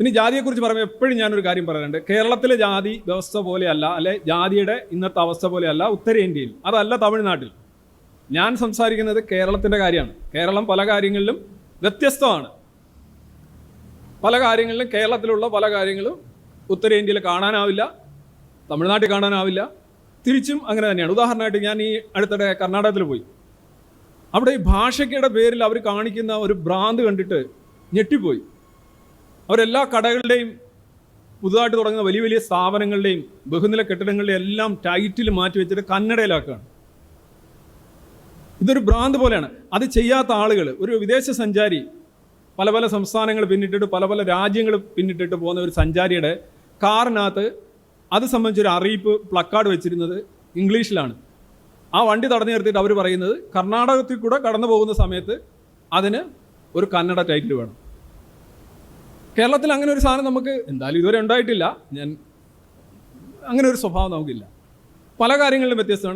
ഇനി ജാതിയെക്കുറിച്ച് പറയുമ്പോൾ എപ്പോഴും ഞാനൊരു കാര്യം പറയാറുണ്ട്. കേരളത്തിലെ ജാതി വ്യവസ്ഥ പോലെയല്ല അല്ലെ ജാതിയുടെ ഇന്നത്തെ അവസ്ഥ പോലെയല്ല ഉത്തരേന്ത്യയിൽ അതല്ല തമിഴ്നാട്ടിൽ. ഞാൻ സംസാരിക്കുന്നത് കേരളത്തിന്റെ കാര്യമാണ്. കേരളം പല കാര്യങ്ങളിലും വ്യത്യസ്തമാണ്. പല കാര്യങ്ങളിലും കേരളത്തിലുള്ള പല കാര്യങ്ങളും ഉത്തരേന്ത്യയിൽ കാണാനാവില്ല തമിഴ്നാട്ടിൽ കാണാനാവില്ല തിരിച്ചും അങ്ങനെ തന്നെയാണ്. ഉദാഹരണമായിട്ട് ഞാൻ ഈ അടുത്തിടെ കർണാടകത്തിൽ പോയി. അവിടെ ഈ ഭാഷയ്ക്കയുടെ പേരിൽ അവർ കാണിക്കുന്ന ഒരു ഭ്രാന്ത് കണ്ടിട്ട് ഞെട്ടിപ്പോയി. അവരെല്ലാ കടകളുടെയും പുതുതായിട്ട് തുടങ്ങുന്ന വലിയ വലിയ സ്ഥാപനങ്ങളുടെയും ബഹുനില കെട്ടിടങ്ങളുടെയും എല്ലാം ടൈറ്റിൽ മാറ്റി വെച്ചിട്ട് കന്നഡയിലാക്കുകയാണ് ഇതൊരു ഭ്രാന്ത് പോലെയാണ്. അത് ചെയ്യാത്ത ആളുകൾ ഒരു വിദേശ സഞ്ചാരി പല പല സംസ്ഥാനങ്ങൾ പിന്നിട്ടിട്ട് പല പല രാജ്യങ്ങൾ പിന്നിട്ടിട്ട് പോകുന്ന ഒരു സഞ്ചാരിയുടെ കാറിനകത്ത് അത് സംബന്ധിച്ചൊരു അറിയിപ്പ് പ്ലക്കാർഡ് വെച്ചിരുന്നത് ഇംഗ്ലീഷിലാണ്. ആ വണ്ടി തടഞ്ഞു നിർത്തിയിട്ട് അവർ പറയുന്നത് കർണാടകത്തിൽ കൂടെ കടന്നു പോകുന്ന സമയത്ത് അതിന് ഒരു കന്നഡ ടൈറ്റിൽ വേണം. കേരളത്തിൽ അങ്ങനെ ഒരു സാധനം നമുക്ക് എന്തായാലും ഇതുവരെ ഉണ്ടായിട്ടില്ല. ഞാൻ അങ്ങനെ ഒരു സ്വഭാവം നമുക്കില്ല. പല കാര്യങ്ങളിലും വ്യത്യസ്തമാണ്.